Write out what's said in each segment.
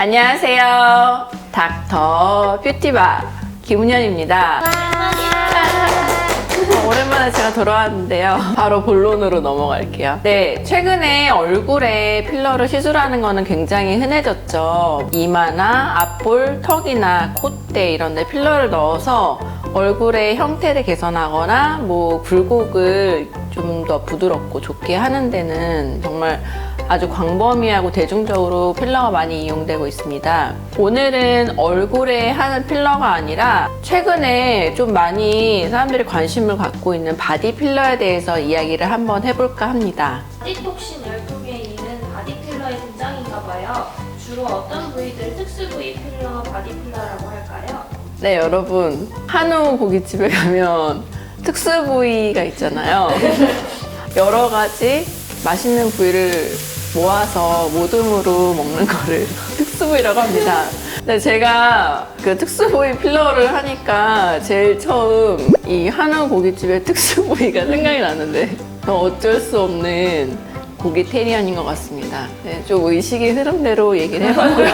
안녕하세요. 닥터 뷰티바 김은현입니다. 어, 오랜만에 제가 돌아왔는데요. 바로 본론으로 넘어갈게요. 네, 최근에 얼굴에 필러를 시술하는 거는 굉장히 흔해졌죠. 이마나 앞볼, 턱이나 콧대 이런 데 필러를 넣어서 얼굴의 형태를 개선하거나 뭐 굴곡을 좀 더 부드럽고 좋게 하는 데는 정말 아주 광범위하고 대중적으로 필러가 많이 이용되고 있습니다. 오늘은 얼굴에 하는 필러가 아니라 최근에 좀 많이 사람들이 관심을 갖고 있는 바디 필러에 대해서 이야기를 한번 해볼까 합니다. 바디톡신 열풍에 있는 바디 필러의 등장인가 봐요. 주로 어떤 부위들 특수 부위 필러, 바디 필러라고 할까요? 네, 여러분. 한우 고깃집에 가면 특수 부위가 있잖아요. 여러 가지 맛있는 부위를 모아서 모둠으로 먹는 거를 특수 부위라고 합니다. 네, 제가 그 특수 부위 필러를 하니까 제일 처음 이 한우 고깃집의 특수 부위가 생각이 나는데 어쩔 수 없는 고기 테리안인 것 같습니다. 네, 좀 의식의 흐름대로 얘기를 해봤고요.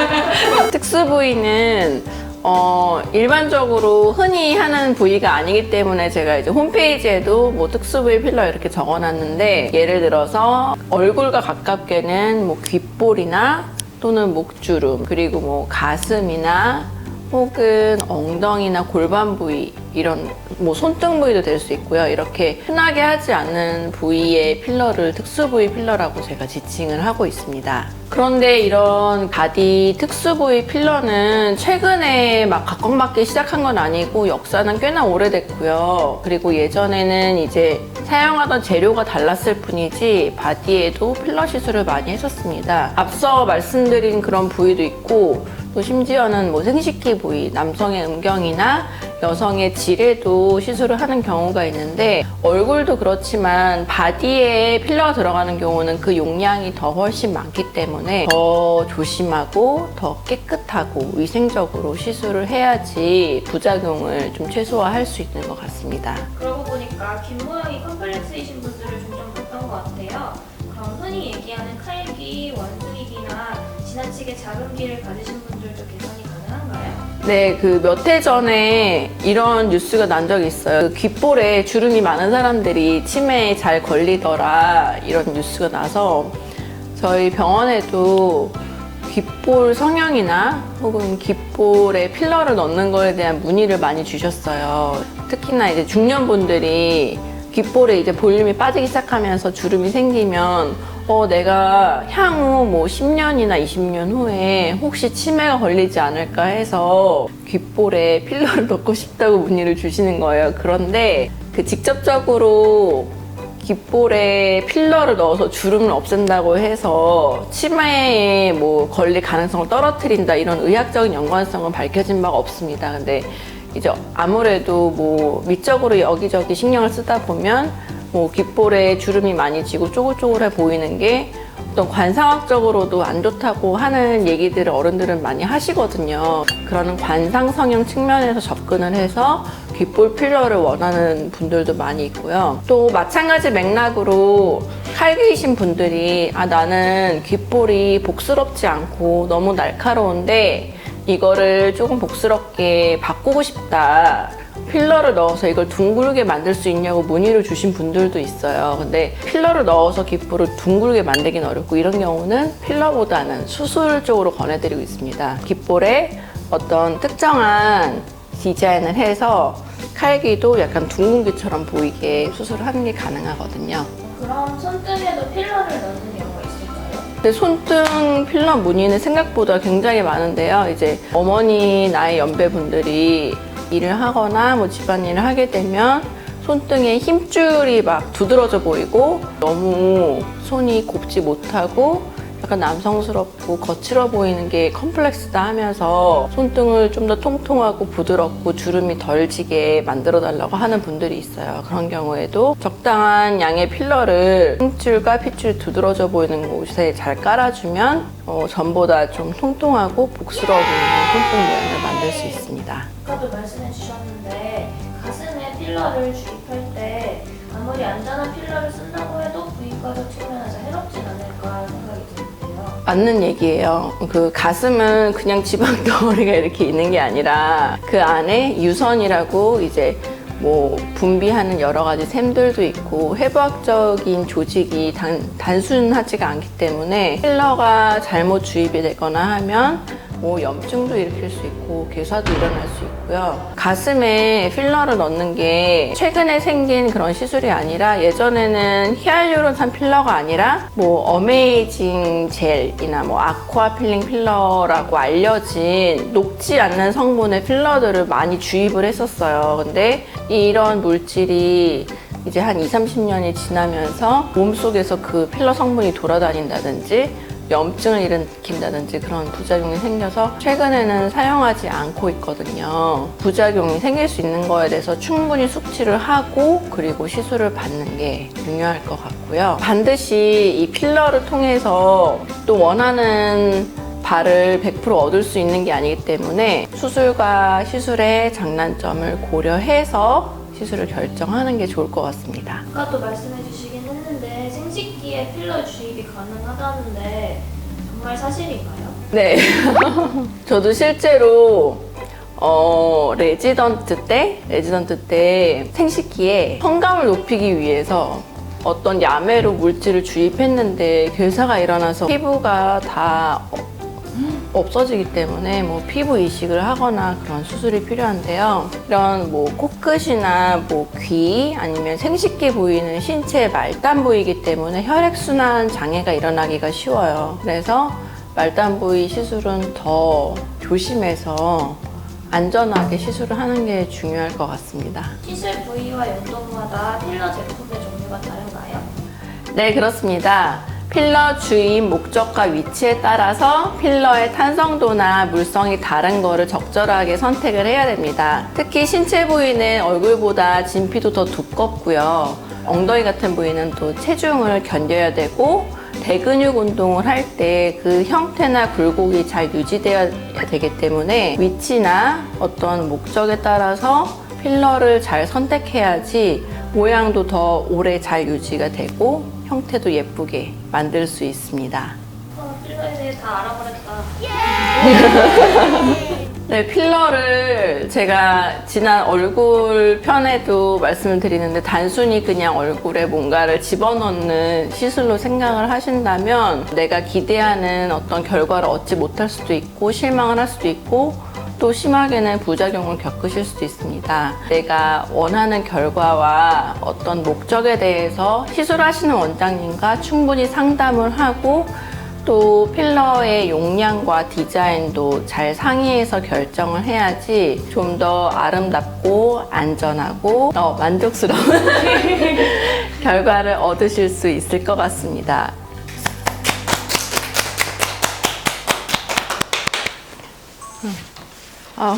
특수 부위는 어, 일반적으로 흔히 하는 부위가 아니기 때문에 제가 이제 홈페이지에도 뭐 특수 부위 필러 이렇게 적어 놨는데 예를 들어서 얼굴과 가깝게는 뭐 귓볼이나 또는 목주름 그리고 뭐 가슴이나 혹은 엉덩이나 골반 부위 이런 뭐 손등 부위도 될 수 있고요. 이렇게 흔하게 하지 않는 부위의 필러를 특수 부위 필러라고 제가 지칭을 하고 있습니다. 그런데 이런 바디 특수 부위 필러는 최근에 막 각광받기 시작한 건 아니고 역사는 꽤나 오래됐고요. 그리고 예전에는 이제 사용하던 재료가 달랐을 뿐이지 바디에도 필러 시술을 많이 했었습니다. 앞서 말씀드린 그런 부위도 있고 또 심지어는 뭐 생식기 부위, 남성의 음경이나 여성의 질에도 시술을 하는 경우가 있는데 얼굴도 그렇지만 바디에 필러가 들어가는 경우는 그 용량이 더 훨씬 많기 때문에 더 조심하고 더 깨끗하고 위생적으로 시술을 해야지 부작용을 좀 최소화할 수 있는 것 같습니다. 그러고 보니까 긴 모양이 컴플렉스이신 분들을 종종 봤던 것 같아요. 흔히 얘기하는 칼기, 원숭이기나 지나치게 작은 귀를 가지신 분들도 개선이 가능한가요? 네, 그 몇 해 전에 이런 뉴스가 난 적이 있어요. 그 귓볼에 주름이 많은 사람들이 치매에 잘 걸리더라 이런 뉴스가 나서 저희 병원에도 귓볼 성형이나 혹은 귓볼에 필러를 넣는 거에 대한 문의를 많이 주셨어요. 특히나 이제 중년분들이 귓볼에 이제 볼륨이 빠지기 시작하면서 주름이 생기면 어, 내가 향후 뭐 10년이나 20년 후에 혹시 치매가 걸리지 않을까 해서 귓볼에 필러를 넣고 싶다고 문의를 주시는 거예요. 그런데 그 직접적으로 귓볼에 필러를 넣어서 주름을 없앤다고 해서 치매에 뭐 걸릴 가능성을 떨어뜨린다 이런 의학적인 연관성은 밝혀진 바가 없습니다. 근데 이제 아무래도 뭐 미적으로 여기저기 신경을 쓰다 보면 뭐 귓볼에 주름이 많이 지고 쪼글쪼글해 보이는 게 어떤 관상학적으로도 안 좋다고 하는 얘기들을 어른들은 많이 하시거든요. 그런 관상 성형 측면에서 접근을 해서 귓볼 필러를 원하는 분들도 많이 있고요. 또 마찬가지 맥락으로 칼기이신 분들이 아 나는 귓볼이 복스럽지 않고 너무 날카로운데 이거를 조금 복스럽게 바꾸고 싶다. 필러를 넣어서 이걸 둥글게 만들 수 있냐고 문의를 주신 분들도 있어요. 근데 필러를 넣어서 귓볼을 둥글게 만들긴 어렵고 이런 경우는 필러보다는 수술 쪽으로 권해드리고 있습니다. 귓볼에 어떤 특정한 디자인을 해서 칼기도 약간 둥근 귀처럼 보이게 수술을 하는 게 가능하거든요. 그럼 손등에도 필러를 넣는 경우가 있을까요? 근데 손등 필러 문의는 생각보다 굉장히 많은데요. 이제 어머니 나이 연배분들이 일을 하거나 뭐 집안일을 하게 되면 손등에 힘줄이 막 두드러져 보이고 너무 손이 곱지 못하고 약간 남성스럽고 거칠어 보이는 게 컴플렉스다 하면서 손등을 좀 더 통통하고 부드럽고 주름이 덜 지게 만들어 달라고 하는 분들이 있어요. 그런 경우에도 적당한 양의 필러를 힘줄과 핏줄 두드러져 보이는 곳에 잘 깔아주면 어, 전보다 좀 통통하고 복스러워 보이는 손등 모양을 만들 수 있습니다. 아까도 말씀해 주셨는데 가슴에 필러를 주입할 때 아무리 안전한 필러를 쓴다고 해도 부위과적 측면에서 해롭진 않을까 드는데요. 맞는 얘기예요. 그 가슴은 그냥 지방 덩어리가 이렇게 있는 게 아니라 그 안에 유선이라고 이제 뭐 분비하는 여러 가지 샘들도 있고 해부학적인 조직이 단, 단순하지가 않기 때문에 필러가 잘못 주입이 되거나 하면 뭐 염증도 일으킬 수 있고 괴사도 일어날 수 있고 요. 가슴에 필러를 넣는 게 최근에 생긴 그런 시술이 아니라 예전에는 히알루론산 필러가 아니라 뭐 어메이징 젤이나 뭐 아쿠아 필링 필러라고 알려진 녹지 않는 성분의 필러들을 많이 주입을 했었어요. 근데 이런 물질이 이제 한 2, 30년이 지나면서 몸속에서 그 필러 성분이 돌아다닌다든지 염증을 일으킨다든지 그런 부작용이 생겨서 최근에는 사용하지 않고 있거든요. 부작용이 생길 수 있는 거에 대해서 충분히 숙지를 하고 그리고 시술을 받는 게 중요할 것 같고요. 반드시 이 필러를 통해서 또 원하는 발을 100% 얻을 수 있는 게 아니기 때문에 수술과 시술의 장단점을 고려해서 시술을 결정하는 게 좋을 것 같습니다. 아까도 말씀해 주시긴 했는데 생식기에 필러 주입이 가능하다는데 정말 사실인가요? 네. 저도 실제로 어, 레지던트 때, 레지던트 때 생식기에 성감을 높이기 위해서 어떤 야매로 물질을 주입했는데 괴사가 일어나서 피부가 다 어- 없어지기 때문에 뭐 피부 이식을 하거나 그런 수술이 필요한데요. 이런 뭐 코끝이나 뭐 귀 아니면 생식기 부위는 신체 말단 부위이기 때문에 혈액순환 장애가 일어나기가 쉬워요. 그래서 말단 부위 시술은 더 조심해서 안전하게 시술을 하는 게 중요할 것 같습니다. 시술 부위와 용도마다 필러 제품의 종류가 다른가요? 네, 그렇습니다. 필러 주입 목적과 위치에 따라서 필러의 탄성도나 물성이 다른 거를 적절하게 선택을 해야 됩니다. 특히 신체 부위는 얼굴보다 진피도 더 두껍고요. 엉덩이 같은 부위는 또 체중을 견뎌야 되고 대근육 운동을 할 때 그 형태나 굴곡이 잘 유지되어야 되기 때문에 위치나 어떤 목적에 따라서 필러를 잘 선택해야지 모양도 더 오래 잘 유지가 되고 형태도 예쁘게 만들 수 있습니다. 어, 필러에 대해 다 알아버렸다. 네, 필러를 제가 지난 얼굴 편에도 말씀을 드리는데 단순히 그냥 얼굴에 뭔가를 집어넣는 시술로 생각을 하신다면 내가 기대하는 어떤 결과를 얻지 못할 수도 있고 실망을 할 수도 있고 또 심하게는 부작용을 겪으실 수도 있습니다. 내가 원하는 결과와 어떤 목적에 대해서 시술하시는 원장님과 충분히 상담을 하고 또 필러의 용량과 디자인도 잘 상의해서 결정을 해야지 좀 더 아름답고 안전하고 더 만족스러운 결과를 얻으실 수 있을 것 같습니다. አዎ